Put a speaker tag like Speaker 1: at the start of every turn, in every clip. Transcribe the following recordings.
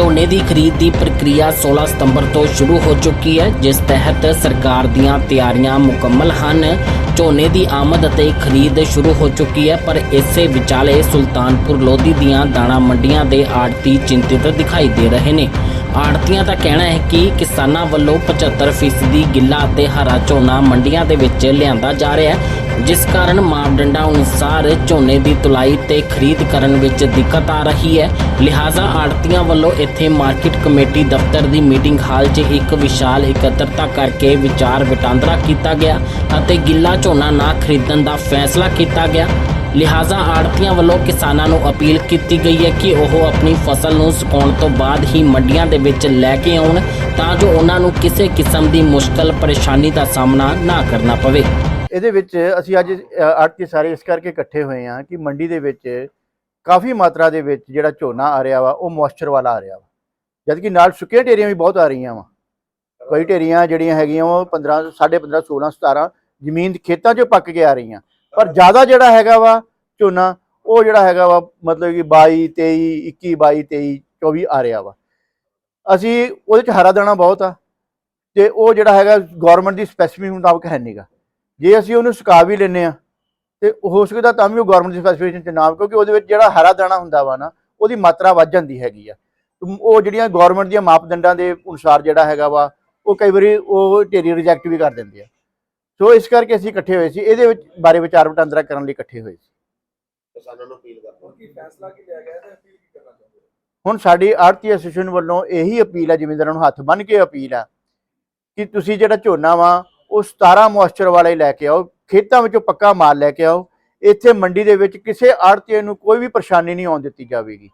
Speaker 1: ਝੋਨੇ ਦੀ ਖਰੀਦ ਦੀ ਪ੍ਰਕਿਰਿਆ 16 ਸਤੰਬਰ ਤੋਂ ਸ਼ੁਰੂ ਹੋ ਚੁੱਕੀ ਹੈ, ਜਿਸ ਤਹਿਤ ਸਰਕਾਰ ਦੀਆਂ ਤਿਆਰੀਆਂ ਮੁਕੰਮਲ ਹਨ। ਝੋਨੇ ਦੀ ਆਮਦ ਅਤੇ ਖਰੀਦ ਸ਼ੁਰੂ ਹੋ ਚੁੱਕੀ ਹੈ, ਪਰ ਇਸੇ ਵਿਚਾਲੇ ਸੁਲਤਾਨਪੁਰ ਲੋਧੀ ਦੀਆਂ ਦਾਣਾ ਮੰਡੀਆਂ ਦੇ ਆੜਤੀ ਚਿੰਤਿਤ ਦਿਖਾਈ ਦੇ ਰਹੇ ਨੇ। ਆੜਤੀਆਂ ਦਾ ਕਹਿਣਾ ਹੈ ਕਿ ਕਿਸਾਨਾਂ ਵੱਲੋਂ 75% ਗਿੱਲਾ ਅਤੇ ਹਰਾ ਝੋਨਾ ਮੰਡੀਆਂ ਦੇ ਵਿੱਚ ਲਿਆਂਦਾ ਜਾ ਰਿਹਾ ਹੈ, ਜਿਸ ਕਾਰਨ ਮਾਪਦੰਡਾਂ ਅਨੁਸਾਰ ਝੋਨੇ ਦੀ ਤੁਲਾਈ ਤੇ ਖਰੀਦ ਕਰਨ ਵਿੱਚ ਦਿੱਕਤ ਆ ਰਹੀ ਹੈ। ਲਿਹਾਜ਼ਾ ਆੜਤੀਆਂ ਵੱਲੋਂ ਇੱਥੇ ਮਾਰਕੀਟ ਕਮੇਟੀ ਦਫ਼ਤਰ ਦੀ ਮੀਟਿੰਗ ਹਾਲ 'ਚ ਇੱਕ ਵਿਸ਼ਾਲ ਇਕੱਤਰਤਾ ਕਰਕੇ ਵਿਚਾਰ ਵਟਾਂਦਰਾ ਕੀਤਾ ਗਿਆ ਅਤੇ ਗਿੱਲਾ ਝੋਨਾ ਨਾ ਖਰੀਦਣ ਦਾ ਫੈਸਲਾ ਕੀਤਾ ਗਿਆ। ਲਿਹਾਜ਼ਾ ਆੜਤੀਆਂ ਵੱਲੋਂ ਕਿਸਾਨਾਂ ਨੂੰ ਅਪੀਲ ਕੀਤੀ ਗਈ ਹੈ ਕਿ ਉਹ ਆਪਣੀ ਫਸਲ ਨੂੰ ਸੁਕਾਉਣ ਤੋਂ ਬਾਅਦ ਹੀ ਮੰਡੀਆਂ ਦੇ ਵਿੱਚ ਲੈ ਕੇ ਆਉਣ ਤਾਂ ਜੋ ਉਹਨਾਂ ਨੂੰ ਕਿਸੇ ਕਿਸਮ ਦੀ ਮੁਸ਼ਕਲ ਪਰੇਸ਼ਾਨੀ ਦਾ ਸਾਹਮਣਾ ਨਾ ਕਰਨਾ ਪਵੇ।
Speaker 2: ਇਹਦੇ ਵਿੱਚ ਅਸੀਂ ਅੱਜ ਆੜਤੀ ਸਾਰੇ ਇਸ ਕਰਕੇ ਇਕੱਠੇ ਹੋਏ ਹਾਂ ਕਿ ਮੰਡੀ ਦੇ ਵਿੱਚ ਕਾਫੀ ਮਾਤਰਾ ਦੇ ਵਿੱਚ ਜਿਹੜਾ ਝੋਨਾ ਆ ਰਿਹਾ ਵਾ, ਉਹ ਮੋਇਸਚਰ ਵਾਲਾ ਆ ਰਿਹਾ ਵਾ। ਜਦਕਿ ਨਾਲ ਸੁੱਕੀਆਂ ਢੇਰੀਆਂ ਵੀ ਬਹੁਤ ਆ ਰਹੀਆਂ ਵਾ। ਕਈ ਢੇਰੀਆਂ ਜਿਹੜੀਆਂ ਹੈਗੀਆਂ ਉਹ 15 15.5 16 17 ਜ਼ਮੀਨ ਖੇਤਾਂ 'ਚੋਂ ਪੱਕ ਕੇ ਆ ਰਹੀਆਂ। ਪਰ ਜ਼ਿਆਦਾ ਜਿਹੜਾ ਹੈਗਾ ਵਾ ਝੋਨਾ, ਉਹ ਜਿਹੜਾ ਹੈਗਾ ਵਾ ਮਤਲਬ ਕਿ 22 23 21 22 23 24 ਆ ਰਿਹਾ ਵਾ। ਅਸੀਂ ਉਹਦੇ 'ਚ ਹਰਾ ਦਾਣਾ ਬਹੁਤ ਆ ਤੇ ਉਹ ਜਿਹੜਾ ਹੈਗਾ ਗਵਰਨਮੈਂਟ ਦੀ ਸਪੈਸੀਫਿਕ ਮੁਤਾਬਕ ਹੈ ਨਹੀਂਗਾ ਜੇ ਅਸੀਂ ਉਹਨੂੰ ਸੁਕਾ ਵੀ ਲੈਨੇ ਆ ਤੇ ਹੋ ਸਕਦਾ ਤਾਂ ਵੀ ਉਹ ਗਵਰਨਮੈਂਟ ਦੀ ਸਪੈਸੀਫਿਕੇਸ਼ਨ ਚ ਨਾ ਆਵੇ ਕਿਉਂਕਿ ਉਹਦੇ ਵਿੱਚ ਜਿਹੜਾ ਹਰਾ ਦਾਣਾ ਹੁੰਦਾ ਵਾ ਨਾ ਉਹਦੀ ਮਾਤਰਾ ਵੱਧ ਜਾਂਦੀ ਹੈਗੀ ਆ। ਉਹ ਜਿਹੜੀਆਂ ਗਵਰਨਮੈਂਟ ਦੀਆਂ ਮਾਪਦੰਡਾਂ ਦੇ ਅਨੁਸਾਰ ਜਿਹੜਾ ਹੈਗਾ ਵਾ ਉਹ ਕਈ ਵਾਰੀ ਉਹ ਢੇਰੀ ਰਿਜੈਕਟ ਵੀ ਕਰ ਦਿੰਦੇ ਆ। ਸੋ ਇਸ ਕਰਕੇ ਅਸੀਂ ਇਕੱਠੇ ਹੋਏ ਸੀ ਇਹਦੇ ਵਿੱਚ ਬਾਰੇ ਵਿਚਾਰ ਵਟਾਂਦਰਾ ਕਰਨ ਲਈ ਇਕੱਠੇ ਹੋਏ ਸੀ।
Speaker 3: ਕਿਸਾਨਾਂ ਨੂੰ ਅਪੀਲ ਕਰਦਾ।
Speaker 4: ਕੀ ਫੈਸਲਾ ਕੀ ਲਿਆ ਗਿਆ ਹੈ ਤੇ ਅਪੀਲ ਕੀ ਕਰਨਾ ਚਾਹੁੰਦੇ ਹੋ?
Speaker 2: ਹੁਣ ਸਾਡੀ ਆੜਤੀ ਐਸੋਸੀਏਸ਼ਨ ਵੱਲੋਂ ਇਹੀ ਅਪੀਲ ਹੈ ਜ਼ਿਮੀਂਦਾਰਾਂ ਨੂੰ ਹੱਥ ਬੰਨ੍ਹ ਕੇ ਅਪੀਲ ਹੈ ਕਿ ਤੁਸੀਂ ਜਿਹੜਾ ਝੋਨਾ ਵਾ ਉਹ 17 ਮੋਇਸਚਰ ਵਾਲਾ ਹੀ ਲੈ ਕੇ ਆਓ ਖੇਤਾਂ ਵਿੱਚੋਂ ਪੱਕਾ ਮਾਲ ਲੈ ਕੇ ਆਓ ਇੱਥੇ ਮੰਡੀ ਦੇ ਵਿੱਚ ਕਿਸੇ ਆੜਤੀ ਨੂੰ ਕੋਈ ਵੀ ਪਰੇਸ਼ਾਨੀ ਨਹੀਂ ਆਉਣ ਦਿੱਤੀ ਜਾਵੇਗੀ।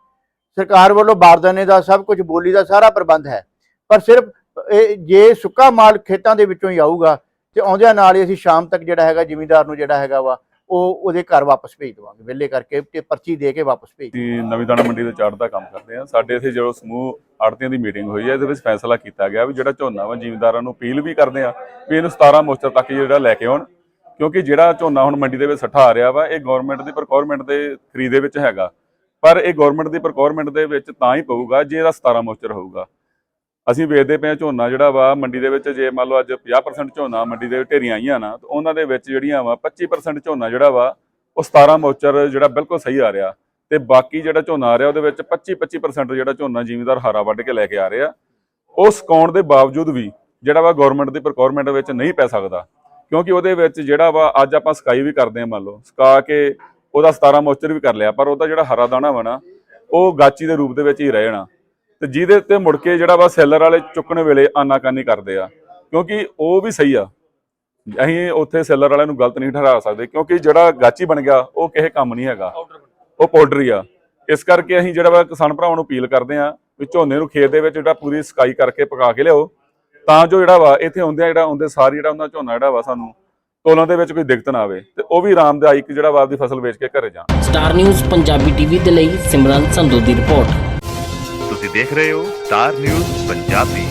Speaker 2: ਸਰਕਾਰ ਵੱਲੋਂ ਬਾਰਦਾਨੇ ਦਾ ਸਭ ਕੁਝ ਬੋਲੀ ਦਾ ਸਾਰਾ ਪ੍ਰਬੰਧ ਹੈ। ਪਰ ਸਿਰਫ ਇਹ ਜੇ ਸੁੱਕਾ ਮਾਲ ਖੇਤਾਂ ਦੇ ਵਿੱਚੋਂ ਹੀ ਆਊਗਾ ਤੇ ਆਉਂਦਿਆਂ ਨਾਲ ਹੀ ਅਸੀਂ ਸ਼ਾਮ ਤੱਕ ਜਿਹੜਾ ਹੈਗਾ ਜ਼ਿਮੀਂਦਾਰ ਨੂੰ ਜਿਹੜਾ ਹੈਗਾ ਵਾ ਉਹ ਉਹਦੇ ਘਰ ਵਾਪਸ ਭੇਜ ਦੇਵਾਂਗੇ ਵਿਹਲੇ ਕਰਕੇ ਤੇ ਪਰਚੀ ਦੇ ਕੇ ਵਾਪਸ ਭੇਜ
Speaker 5: ਅਸੀਂ ਨਵੀਂ ਦਾਣਾ ਮੰਡੀ ਦੇ ਚਾੜ ਦਾ ਕੰਮ ਕਰਦੇ ਆ ਸਾਡੇ ਇੱਥੇ ਜਦੋਂ ਸਮੂਹ ਆੜਤੀਆਂ ਦੀ ਮੀਟਿੰਗ ਹੋਈ ਹੈ ਇਹਦੇ ਵਿੱਚ ਫੈਸਲਾ ਕੀਤਾ ਗਿਆ ਵੀ ਜਿਹੜਾ ਝੋਨਾ ਵਾ ਜ਼ਿਮੀਂਦਾਰਾਂ ਨੂੰ ਅਪੀਲ ਵੀ ਕਰਦੇ ਆ ਵੀ ਇਹਨੂੰ 17 ਮੋਸਟਰ ਤੱਕ ਜਿਹੜਾ ਲੈ ਕੇ ਆਉਣ। ਕਿਉਂਕਿ ਜਿਹੜਾ ਝੋਨਾ ਹੁਣ ਮੰਡੀ ਦੇ ਵਿੱਚ ਸੱਠਾ ਆ ਰਿਹਾ ਵਾ, ਇਹ ਗਵਰਨਮੈਂਟ ਦੀ ਪ੍ਰੋਕੁਰਮੈਂਟ ਦੇ ਖਰੀਦ ਦੇ ਵਿੱਚ ਹੈਗਾ। ਪਰ ਇਹ ਗਵਰਨਮੈਂਟ ਦੀ ਪ੍ਰੋਕੁਰਮੈਂਟ ਦੇ ਵਿੱਚ ਤਾਂ ਹੀ ਪਊਗਾ ਜੇ ਇਹਦਾ 17 ਮੋਸਟਰ ਹੋਊਗਾ। ਅਸੀਂ ਵੇਚਦੇ ਪਏ ਹਾਂ ਝੋਨਾ ਜਿਹੜਾ ਵਾ, ਮੰਡੀ ਦੇ ਵਿੱਚ ਜੇ ਮੰਨ ਲਓ ਅੱਜ 50% ਝੋਨਾ ਮੰਡੀ ਦੇ ਢੇਰੀਆਂ ਆਈਆਂ ਨਾ, ਤਾਂ ਉਹਨਾਂ ਦੇ ਵਿੱਚ ਜਿਹੜੀਆਂ ਵਾ 25% ਝੋਨਾ ਜਿਹੜਾ ਵਾ, ਉਹ 17 ਮੋਚਰ ਜਿਹੜਾ ਬਿਲਕੁਲ ਸਹੀ ਆ ਰਿਹਾ। ਤੇ ਬਾਕੀ ਜਿਹੜਾ ਝੋਨਾ ਆ ਰਿਹਾ ਉਹਦੇ ਵਿੱਚ 25 25% ਜਿਹੜਾ ਝੋਨਾ ਜ਼ਿਮੀਂਦਾਰ ਹਾਰਾ ਵੱਢ ਕੇ ਲੈ ਕੇ ਆ ਰਿਹਾ। ਉਹ ਸੁਕਾਉਣ ਦੇ ਬਾਵਜੂਦ ਵੀ ਜਿਹੜਾ ਵਾ ਗਵਰਨਮੈਂਟ ਦੀ ਪ੍ਰੋਕੁਰਮੈਂਟ ਵਿੱਚ ਨਹੀਂ ਪੈ ਸਕਦਾ। ਕਿਉਂਕਿ ਉਹਦੇ ਵਿੱਚ ਜਿਹੜਾ ਵਾ, ਅੱਜ ਆਪਾਂ ਸਕਾਈ ਵੀ ਕਰਦੇ ਹਾਂ ਮੰਨ ਲਓ, ਸਕਾ ਕੇ ਉਹਦਾ 17 ਮੋਚਰ ਵੀ ਕਰ ਲਿਆ, ਪਰ ਉਹਦਾ ਜਿਹੜਾ ਹਰਾ ਦਾਣਾ ਵਾ ਨਾ, ਉਹ ਗਾਚੀ ਦੇ ਰੂਪ ਦੇ ਵਿੱਚ ਹੀ ਰਹਿ ਜਾਣਾ ਤੇ ਜਿਹਦੇ ਉੱਤੇ ਮੁੜ ਕੇ ਜਿਹੜਾ ਵਾ ਸੈਲਰ ਵਾਲੇ ਚੁੱਕਣ ਵੇਲੇ ਆਨਾਕਾਨੀ ਕਰਦੇ ਆ, ਕਿਉਂਕਿ ਉਹ ਵੀ ਸਹੀ ਆ। ਅਸੀਂ ਉੱਥੇ ਸੈਲਰ ਵਾਲਿਆਂ ਨੂੰ ਗਲਤ ਨਹੀਂ ਠਹਿਰਾ ਸਕਦੇ, ਕਿਉਂਕਿ ਜਿਹੜਾ ਗਾਚੀ ਬਣ ਗਿਆ, ਉਹ ਕਿਸੇ ਕੰਮ ਨਹੀਂ ਹੈਗਾ। ਉਹ ਪਾਊਡਰ ਆ। ਇਸ ਕਰਕੇ ਅਸੀਂ ਜਿਹੜਾ ਵਾ ਕਿਸਾਨ ਭਰਾਵਾਂ ਨੂੰ ਅਪੀਲ ਕਰਦੇ ਆ ਵੀ ਝੋਨੇ ਨੂੰ ਖੇਤ ਦੇ ਵਿੱਚ ਜਿਹੜਾ ਪੂਰੀ ਸਕਾਈ ਕਰਕੇ ਪਕਾ ਕੇ ਲਿਆਓ ਤਾਂ ਜੋ ਜਿਹੜਾ ਵਾ ਇੱਥੇ ਆਉਂਦਿਆਂ ਜਿਹੜਾ ਆਉਂਦੇ ਸਾਰੀ ਜਿਹੜਾ ਉਹਨਾਂ ਝੋਨਾ ਜਿਹੜਾ ਵਾ ਸਾਨੂੰ ਤੋਲਾਂ ਦੇ ਵਿੱਚ ਕੋਈ ਦਿੱਕਤ ਨਾ ਆਵੇ ਤੇ ਉਹ ਵੀ ਆਰਾਮਦਾਇਕ ਜਿਹੜਾ ਵਾ ਆਪਦੀ ਫਸਲ ਵੇਚ ਕੇ ਘਰੇ ਜਾਣ।
Speaker 1: ਸਟਾਰ ਨਿਊਜ਼ ਪੰਜਾਬੀ ਟੀਵੀ ਦੇ ਲਈ ਸਿਮਰਨ ਸੰਧੂ ਦੀ ਰਿਪੋਰਟ।
Speaker 6: ਤੁਸੀਂ ਦੇਖ ਰਹੇ ਹੋ ਸਟਾਰ ਨਿਊਜ਼ ਪੰਜਾਬੀ।